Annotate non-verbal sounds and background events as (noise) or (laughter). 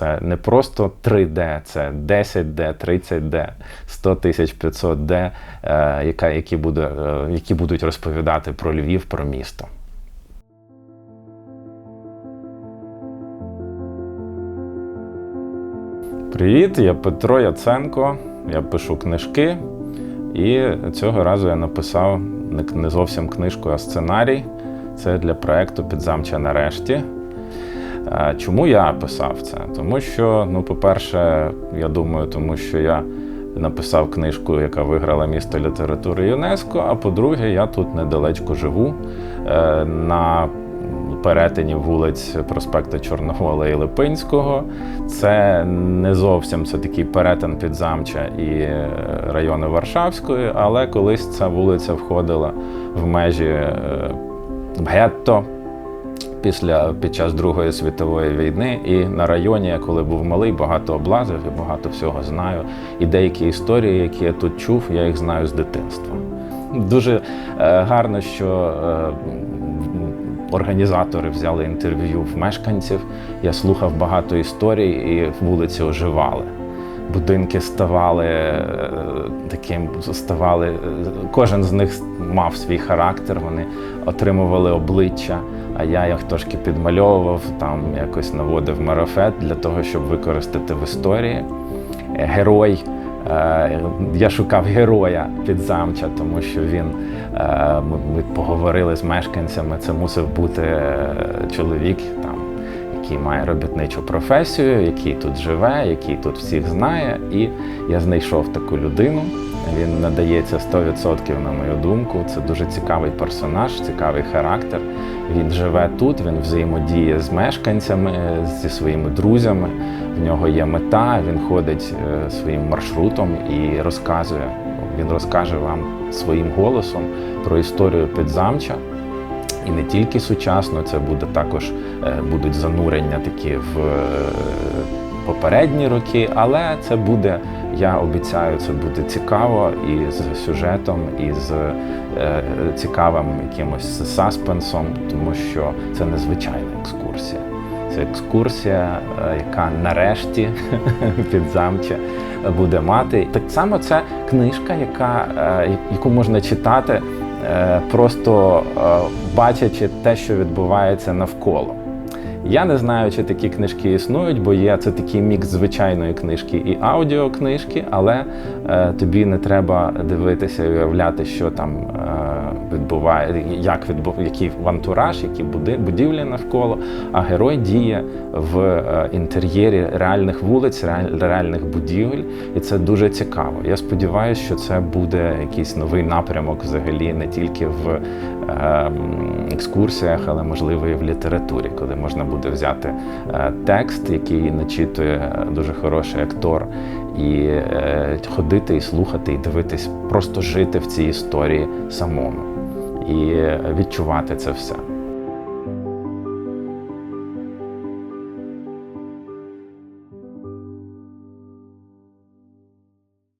Це не просто 3D, це 10D, 30D, 100 тисяч 500D, е, яка, які, буде, е, які будуть розповідати про Львів, про місто. Привіт, я Петро Яценко. Я пишу книжки. І цього разу я написав не, зовсім книжку, а сценарій. Це для проекту Підзамча нарешті. Е, Чому я писав це? Тому що, ну, по-перше, я думаю, тому що я написав книжку, яка виграла місто літератури ЮНЕСКО. А по-друге, я тут недалечко живу е, на перетині вулиць проспекту Чорновола і Липинського. Це не зовсім це такий перетин Підзамча і е, району Варшавської, але колись ця вулиця входила в межі гетто після під час Другої світової війни. І на районі, коли був малий, багато облазив і багато всього знаю. І деякі історії, які я тут чув, я їх знаю з дитинства. Дуже е, гарно, що е, організатори взяли інтерв'ю в мешканців. Я слухав багато історій, і вулиці оживали. Будинки ставали е, таким, ставали. е, Кожен з них мав свій характер, вони отримували обличчя. А я їх трошки підмальовував, там якось наводив марафет для того, щоб використати в історії. Е, Герой. Я шукав героя підзамча, тому що він ми, поговорили з мешканцями. Це мусив бути чоловік, який має робітничу професію, який тут живе, який тут всіх знає. І я знайшов таку людину. Він надається 100% на мою думку. Це дуже цікавий персонаж, цікавий характер. Він живе тут, він взаємодіє з мешканцями, зі своїми друзями. В нього є мета, він ходить е, своїм маршрутом і розказує. Він розкаже вам своїм голосом про історію підзамча. І не тільки сучасно, це буде також е, будуть занурення такі в е, попередні роки, але це буде, я обіцяю, це буде цікаво і з сюжетом, і з е, цікавим якимось саспенсом, тому що це незвичайна екскурсія. Це екскурсія, яка нарешті (laughs) підзамче буде мати. Так само це книжка, яка, яку можна читати, просто е, бачачи те, що відбувається навколо. Я не знаю, чи такі книжки існують, бо є це такий мікс звичайної книжки і аудіокнижки, але е, тобі не треба дивитися і уявляти, що там е, відбуває, як відбув, який антураж, які будівлі навколо. А герой діє в е, інтер'єрі реальних вулиць, реальних будівель, і це дуже цікаво. Я сподіваюся, що це буде якийсь новий напрямок взагалі не тільки в е, екскурсіях, але можливо і в літературі, коли можна буде взяти е, текст, який начитує дуже хороший актор, і ходити, і слухати, і дивитись, просто жити в цій історії самому і відчувати це все.